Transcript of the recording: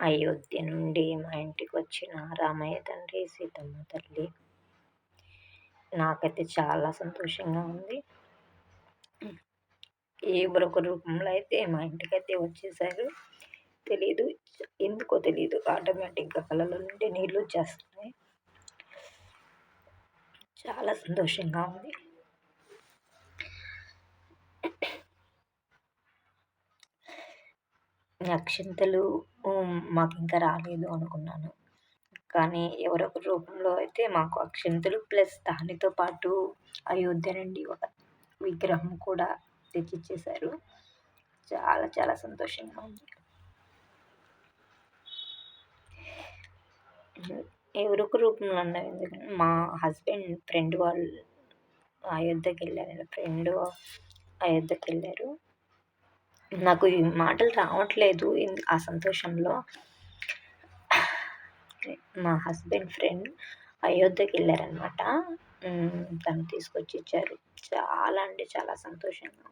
అయోధ్య నుండి మా ఇంటికి వచ్చిన రామయ్య తండ్రి సీతమ్మ తల్లి. నాకైతే చాలా సంతోషంగా ఉంది. ఏ మరొక రూపంలో అయితే మా ఇంటికైతే వచ్చేసారు. తెలియదు ఎందుకో తెలియదు ఆటోమేటిక్గా కళ్ళలో నుండి నీళ్ళు వచ్చేస్తున్నాయి. చాలా సంతోషంగా ఉంది. అక్షింతలు మాకు ఇంకా రాలేదు అనుకున్నాను. కానీ ఎవరొక రూపంలో అయితే మాకు అక్షింతలు ప్లస్ దానితో పాటు అయోధ్య నుండి ఒక విగ్రహం కూడా తెచ్చిచ్చేశారు. చాలా చాలా సంతోషంగా ఉంది. ఎవరొక రూపంలో అన్నా ఎందుకంటే మా హస్బెండ్ ఫ్రెండ్ వాళ్ళు అయోధ్యకి వెళ్ళారు ఫ్రెండ్ అయోధ్యకి వెళ్ళారు నాకు ఈ మాటలు రావట్లేదు ఆ సంతోషంలో. మా హస్బెండ్ ఫ్రెండ్ అయోధ్యకి వెళ్ళారనమాట తను తీసుకొచ్చి ఇచ్చారు. చాలా అంటే చాలా సంతోషంగా